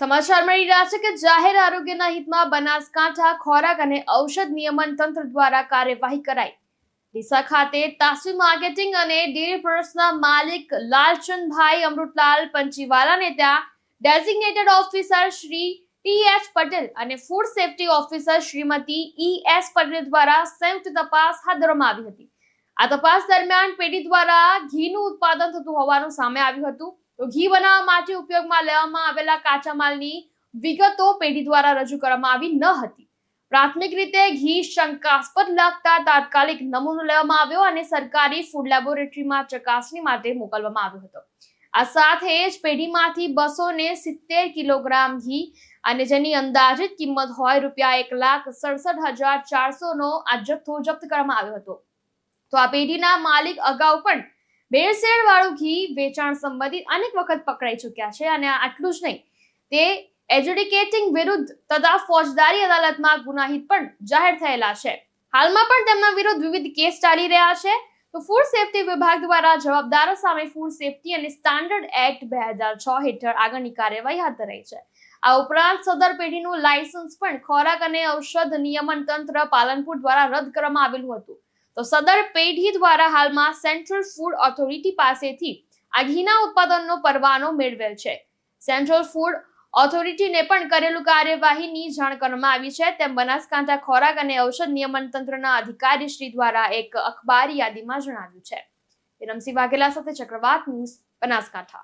સમાચાર મળી રહ્યા છે કે જાહેર આરોગ્યના હિતમાં બનાસકાંઠા ખોરાક અને ઔષધ નિયમન તંત્ર દ્વારા કાર્યવાહી કરાઈ. ડીસા ખાતે તાસવી માર્કેટિંગ અને ડેરી પ્રોડક્ટ્સના માલિક લાલચંદભાઈ અમૃતલાલ પંચીવાલાને ત્યાં designated officer Shri T H Patel અને food safety officer Shrimati E S Patel દ્વારા સંયુક્ત તપાસ હાથ ધરવામાં આવી હતી. આ તપાસ દરમિયાન પેઢી દ્વારા ઘીનું ઉત્પાદન થતું હોવાનું સામે આવ્યું હતું. તો ઘી બનાવવા માટે ઉપયોગમાં લેવામાં આવેલા કાચા માલની વિગતો પેઢી દ્વારા રજૂ કરવામાં આવી ન હતી. પ્રાથમિક રીતે ઘી શંકાસ્પદ લાગતા તાત્કાલિક નમૂનો લેવામાં આવ્યો અને સરકારી ફૂડ લેબોરેટરીમાં ચકાસણી માટે મોકલવામાં આવ્યો હતો. આ સાથે જ પેઢીમાંથી બસો ને સિત્તેર કિલોગ્રામ ઘી અને જેની અંદાજિત કિંમત હોય રૂપિયા એક લાખ સડસઠ હજાર ચારસો નો આ જથ્થો જપ્ત કરવામાં આવ્યો હતો. તો આ પેઢીના માલિક અગાઉ પણ ભેળસેળ વાળું ઘી વેચાણ સંબંધિત અનેક વખત પકડાઈ ચૂક્યા છે અને આટલું જ નહીં. તે એજ્યુડિકેટિંગ વિરુદ્ધ તથા ફોજદારી અદાલતમાં ગુનાહિત પણ જાહેર થયેલા છે. હાલમાં પણ તેમના વિરુદ્ધ વિવિધ કેસ ચાલી રહ્યા છે. તો ફૂડ સેફટી વિભાગ દ્વારા જવાબદારો સામે ફૂડ સેફટી અને સ્ટાન્ડર્ડ એક્ટ બે હજાર છ હેઠળ આગળની કાર્યવાહી હાથ ધરાઈ છે. આ ઉપરાંત સદર પેઢીનું લાયસન્સ પણ ખોરાક અને ઔષધ નિયમન તંત્ર પાલનપુર દ્વારા રદ કરવામાં આવેલું હતું. તો સદર પેઢી દ્વારા હાલમાં સેન્ટ્રલ ફૂડ ઓથોરિટી પાસેથી આ ઘીના ઉત્પાદનનો પરવાનો મેળવેલ છે. સેન્ટ્રલ ફૂડ ઓથોરિટીને પણ કરેલું કાર્યવાહીની જાણ કરવામાં આવી છે. તેમ બનાસકાંઠા ખોરાક અને ઔષધ નિયમન તંત્રના અધિકારી શ્રી દ્વારા એક અખબારી યાદીમાં જણાવ્યું છે. રમસી વાઘેલા સાથે ચક્રવાત ન્યૂઝ બનાસકાંઠા.